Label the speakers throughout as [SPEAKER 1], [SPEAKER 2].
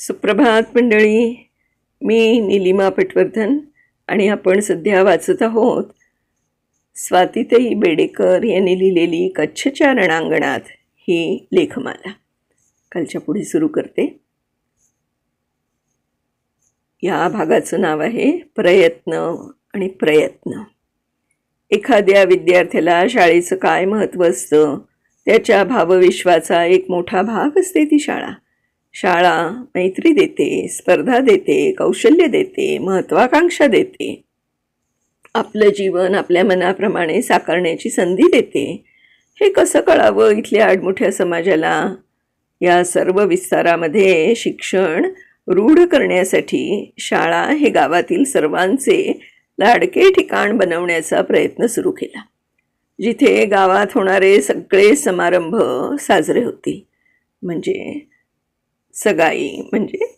[SPEAKER 1] सुप्रभात मंडळी. मी निलिमा पटवर्धन आणि आपण सध्या वाचत आहोत स्वातीताई बेडेकर यांनी लिहिलेली कच्छच्या रणांगणात ही लेखमाला. कालच्या पुढे सुरू करते. या भागाचं नाव आहे प्रयत्न आणि प्रयत्न. एखाद्या विद्यार्थ्याला शाळेचं काय महत्त्व असतं? त्याच्या भावविश्वाचा एक मोठा भाग असते ती शाळा. शाळा मैत्री देते स्पर्धा देते कौशल्य देते महत्त्वाकांक्षा देते. आपलं जीवन आपल्या मनाप्रमाणे साकारण्याची संधी देते. हे कसं कळावं इथल्या आडमुठ्या समाजाला? या सर्व विस्तारामध्ये शिक्षण रूढ करण्यासाठी शाळा हे गावातील सर्वांचे लाडके ठिकाण बनवण्याचा प्रयत्न सुरू केला. जिथे गावात होणारे सगळे समारंभ साजरे होतील. म्हणजे सगाई म्हणजे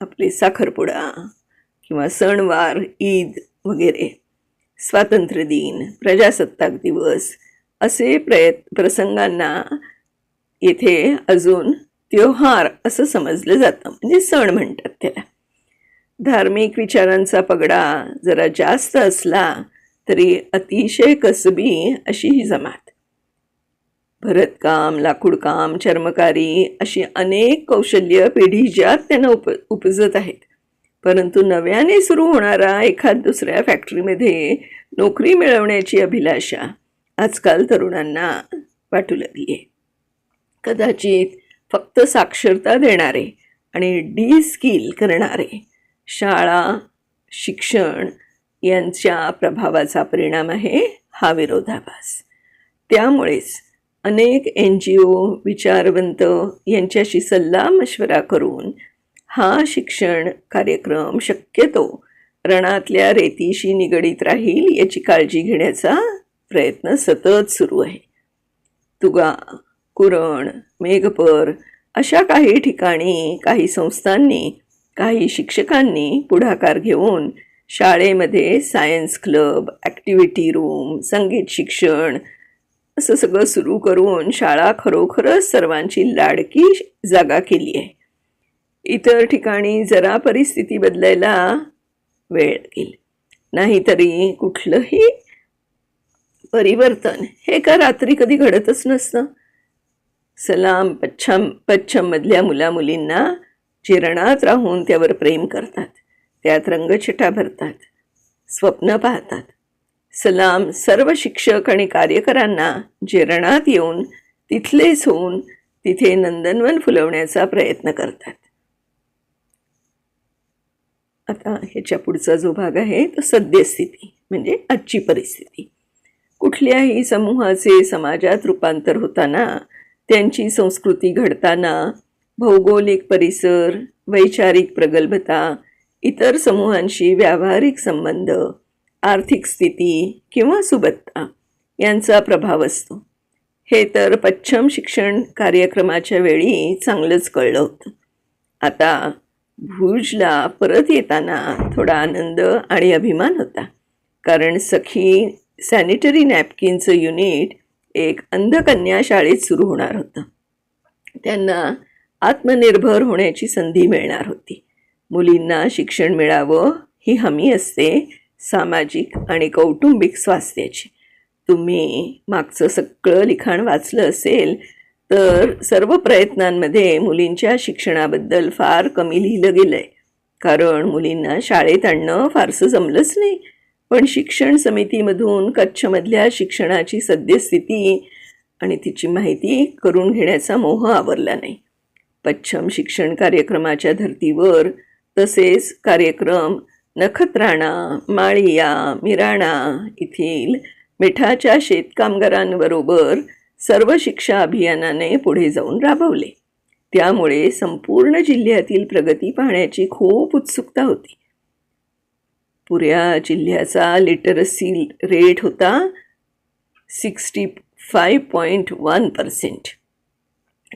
[SPEAKER 1] आपले साखरपुडा किंवा सणवार ईद वगैरे. स्वातंत्र्य दिन प्रजासत्ताक दिवस असे प्रयत् प्रसंगांना येथे अजून त्योहार असं समजलं जातं. म्हणजे सण म्हणतात त्याला. धार्मिक विचारांचा पगडा जरा जास्त असला तरी अतिशय कसबी अशी ही जमात. भरतकाम लाकूडकाम चर्मकारी अशी अनेक कौशल्य पिढीजात ज्यात त्यांना उप उपजत आहेत. परंतु नव्याने सुरू होणारा एखाद दुसऱ्या फॅक्टरीमध्ये नोकरी मिळवण्याची अभिलाषा आजकाल तरुणांना वाटू लागली आहे. कदाचित फक्त साक्षरता देणारे आणि डी स्किल करणारे शाळा शिक्षण यांच्या प्रभावाचा परिणाम आहे हा विरोधाभास. त्यामुळेच अनेक एन जी ओ विचारवंत यांच्याशी सल्ला मशवरा करून हा शिक्षण कार्यक्रम शक्यतो रणातल्या रेतीशी निगडीत राहील याची काळजी घेण्याचा प्रयत्न सतत सुरू आहे. तुगा कुरण मेघपर अशा काही ठिकाणी काही संस्थांनी काही शिक्षकांनी पुढाकार घेऊन शाळेमध्ये सायन्स क्लब ॲक्टिव्हिटी रूम संगीत शिक्षण असं सगळं सुरू करून शाळा खरोखरच सर्वांची लाडकी जागा केली आहे. इतर ठिकाणी जरा परिस्थिती बदलायला वेळ लागेल. नाहीतरी कुठलंही परिवर्तन हे का रात्री कधी घडतच नसतं. सलाम पच्छम पच्छममधल्या मुलामुलींना चिरणात राहून त्यावर प्रेम करतात. त्यात रंगछटा भरतात. स्वप्न पाहतात. सलाम सर्व शिक्षक आणि कार्यकरांना जेरणात येऊन तिथलेच होऊन तिथे नंदनवन फुलवण्याचा प्रयत्न करतात. आता ह्याच्या पुढचा जो भाग आहे तो सद्यस्थिती म्हणजे आजची परिस्थिती. कुठल्याही समूहाचे समाजात रूपांतर होताना त्यांची संस्कृती घडताना भौगोलिक परिसर वैचारिक प्रगल्भता इतर समूहांशी व्यावहारिक संबंध आर्थिक स्थिती किंवा सुबत्ता यांचा प्रभाव असतो. हे तर पश्चिम शिक्षण कार्यक्रमाच्या वेळी चांगलंच कळलं होतं. आता भुजला परत येताना थोडा आनंद आणि अभिमान होता. कारण सखी सॅनिटरी नॅपकिनचं युनिट एक अंधकन्या शाळेत सुरू होणार होतं. त्यांना आत्मनिर्भर होण्याची संधी मिळणार होती. मुलींना शिक्षण मिळावं ही हमी असते सामाजिक आणि कौटुंबिक स्वास्थ्याची. तुम्ही मागचं सगळं लिखाण वाचलं असेल तर सर्व प्रयत्नांमध्ये मुलींच्या शिक्षणाबद्दल फार कमी लिहिलं गेलं आहे कारण मुलींना शाळेत आणणं फारसं जमलंच नाही. पण शिक्षण समितीमधून कच्छमधल्या शिक्षणाची सद्यस्थिती आणि तिची माहिती करून घेण्याचा मोह आवरला नाही. पश्चिम शिक्षण कार्यक्रमाच्या धर्तीवर तसेच कार्यक्रम नखत्राणा माळिया मिराणा येथील मिठाच्या शेतकामगारांबरोबर सर्व शिक्षा अभियानाने पुढे जाऊन राबवले. त्यामुळे संपूर्ण जिल्ह्यातील प्रगती पाहण्याची खूप उत्सुकता होती. पुऱ्या जिल्ह्याचा लिटरसी रेट होता sixty five point one percent.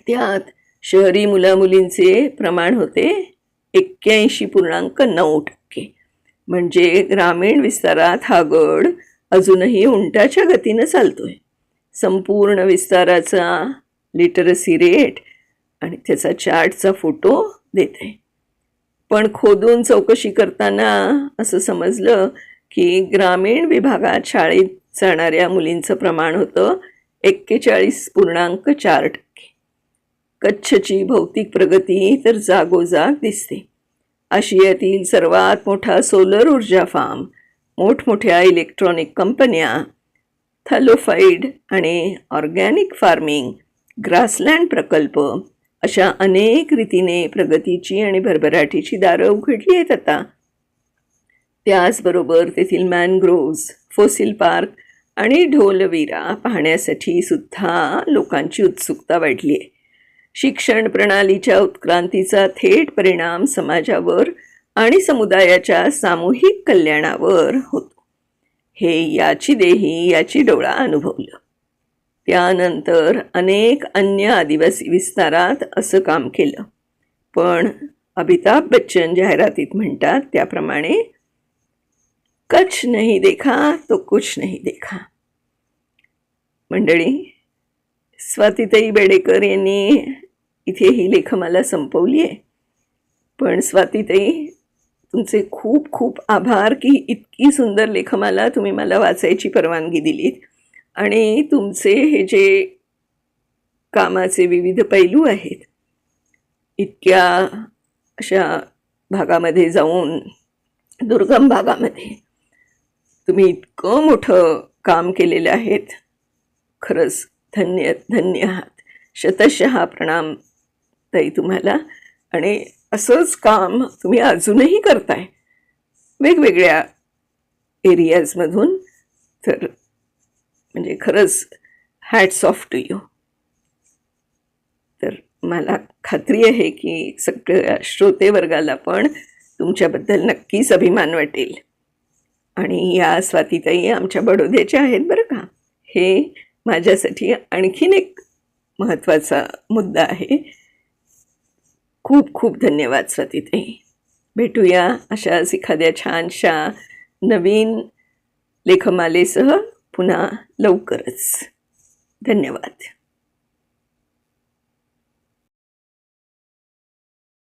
[SPEAKER 1] त्यात शहरी मुलामुलींचे प्रमाण होते एक्क्याऐंशी पूर्णांक नऊ. टक्के म्हणजे ग्रामीण विस्तारात हा गड अजूनही उंटाच्या गतीनं चालतोय. संपूर्ण विस्ताराचा लिटरसी रेट आणि त्याचा चार्टचा फोटो देत. आहे पण खोदून चौकशी करताना असं समजलं की ग्रामीण विभागात शाळेत जाणाऱ्या मुलींचं प्रमाण होतं एक्केचाळीस पूर्णांक चार टक्के. कच्छची भौतिक प्रगती तर जागोजाग दिसते. आशियातील सर्वात मोठा सोलर ऊर्जा फार्म मोठमोठ्या इलेक्ट्रॉनिक कंपन्या थॅलोफाईड आणि ऑर्गॅनिक फार्मिंग ग्रासलँड प्रकल्प अशा अनेक रीतीने प्रगतीची आणि भरभराटीची दारं उघडली आहेत आता. त्याचबरोबर तेथील मॅनग्रोव्ज फोसिल पार्क आणि ढोलवीरा पाहण्यासाठी सुद्धा लोकांची उत्सुकता वाढली आहे. शिक्षण प्रणालीच्या उत्क्रांतीचा थेट परिणाम समाजावर आणि समुदायाच्या सामूहिक कल्याणावर होतो. हे याची देही याची डोळा अनुभवलं. त्यानंतर अनेक अन्य आदिवासी विस्तारात असं काम केलं. पण अमिताभ बच्चन जाहिरातीत म्हणतात त्याप्रमाणे कच्छ नाही देखा तो कुछ नाही देखा. मंडळी स्वातीताई बेडेकर यांनी इथे ही लेखमाला संपवली आहे पण स्वातीताई तुमचे खूप खूप आभार की इतकी सुंदर लेखमाला तुम्ही मला वाचायची परवानगी दिलीत. आणि तुमचे हे जे कामाचे विविध पैलू आहेत इतक्या अशा भागामध्ये जाऊन दुर्गम भागामध्ये तुम्ही इतकं मोठं काम केलेलं आहेत. खरंच धन्य धन्य आहात. शतशः प्रणाम. ताई तुम्हाला. आणि असंच काम तुम्ही अजूनही करताय. वेगवेगळ्या एरियाजमधून तर म्हणजे खरंच हॅट्स ऑफ टू यू तर मला खात्री आहे की सगळ्या श्रोतेवर्गाला पण तुमच्याबद्दल नक्कीच अभिमान वाटेल. आणि या स्वातीताई आमच्या बडोद्याच्या आहेत बरं का. हे माझ्यासाठी आणखीन एक महत्त्वाचा मुद्दा आहे. खूप खूप धन्यवाद स्वातीताई. भेटूया अशाच एखाद्या छानशा नवीन लेखमालेसह पुन्हा लवकरच. धन्यवाद.